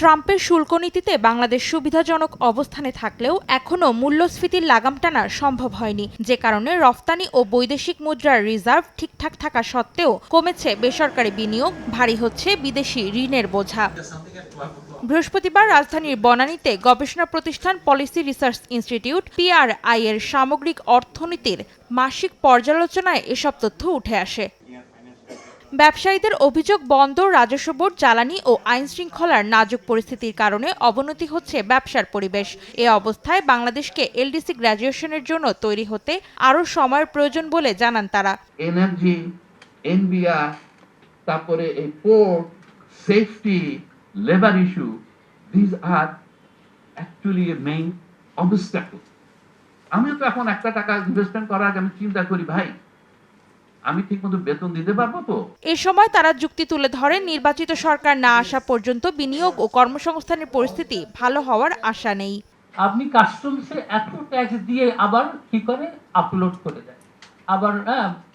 ট্রাম্পের শুল্ক নীতিতে বাংলাদেশ সুবিধাজনক অবস্থানে থাকলেও এখনও মূল্যস্ফীতির লাগাম টানা সম্ভব হয়নি। যে কারণে রফতানি ও বৈদেশিক মুদ্রার রিজার্ভ ঠিকঠাক থাকা সত্ত্বেও কমেছে বেসরকারি বিনিয়োগ, ভারী হচ্ছে বিদেশি ঋণের বোঝা। বৃহস্পতিবার রাজধানীর বনানীতে গবেষণা প্রতিষ্ঠান পলিসি রিসার্চ ইনস্টিটিউট, পিআরআই এর সামগ্রিক অর্থনীতির মাসিক পর্যালোচনায় এসব তথ্য উঠে আসে। ব্যবসায়ীদের অভিযোগ বন্দর রাজস্ব বোর্ড, জ্বালানি ও আইন শৃঙ্খলার নাজুক পরিস্থিতির কারণে অবনতি হচ্ছে ব্যবসার পরিবেশ। এ অবস্থায় বাংলাদেশকে এলডিসি গ্র্যাজুয়েশনের জন্য তৈরি হতে আরও সময়ের প্রয়োজন বলে জানান তারা। এনার্জি এনবিআর, তারপরে এই port, safety, labour issue these are actually main obstacle আমিও তো এখন একটা টাকা ইনভেস্টমেন্ট করার আগে আমি চিন্তা করি, ভাই আমি ঠিকমতো বেতন দিতে পারব তো? এ সময় তারা যুক্তি তুলে ধরেন নির্বাচিত সরকার না আসা পর্যন্ত বিনিয়োগ ও কর্মসংস্থানের পরিস্থিতি ভালো হওয়ার আশা নেই। আপনি কাস্টমসে এত ট্যাক্স দিয়ে আবার কি করে? আপলোড করে দেয় আবার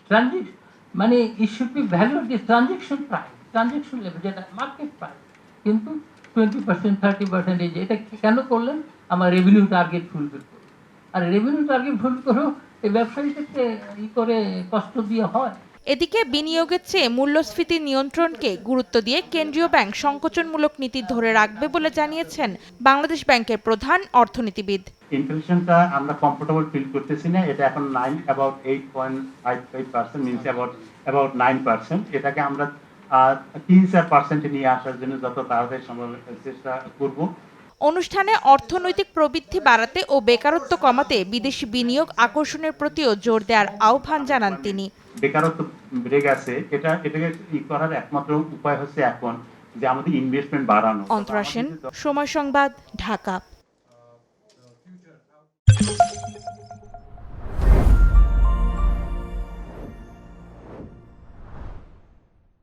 ট্রানজিট মানে it should be value the transaction price transaction level যেটা মার্কেট প্রাইস কিন্তু টোয়েন্টি পার্সেন্ট থার্টি পার্সেন্ট যে এটা কেন করলেন? আমার রেভিনিউ টার্গেট ফুলফিল করুন আর রেভিনিউ টার্গেট ফুলফিল করেও এই ব্যবসায়ীদেরকে ই করে কষ্ট দিয়ে হয়। এদিকে বিনিয়োগের চেয়ে মূল্যস্ফীতি নিয়ন্ত্রণকে গুরুত্ব দিয়ে কেন্দ্রীয় ব্যাংক সংকোচনমূলক নীতি ধরে রাখবে বলে জানিয়েছেন বাংলাদেশ ব্যাংকের প্রধান অর্থনীতিবিদ। ইনফ্লেশনটা আমরা কমফোর্টেবল ফিল করতেছি না। এটা এখন nine about eight point five five percent means about about nine percent এটাকে আমরা তিন চার পার্সেন্টে নিয়ে আসার জন্য যত তাড়াতাড়ি সম্ভব চেষ্টা করব। অনুষ্ঠানে অর্থনৈতিক প্রবৃদ্ধি বাড়াতে ও বেকারত্ব কমাতে বিদেশি বিনিয়োগ আকর্ষণের প্রতিও জোর দেওয়ার আহ্বান জানান তিনি। বেকারত্ব বেড়ে গেছে। এটা এটাকে ই করার একমাত্র উপায় হচ্ছে এখন যে আমাদের ইনভেস্টমেন্ট বাড়ানো। অন্তরা সেন সময় সংবাদ ঢাকা।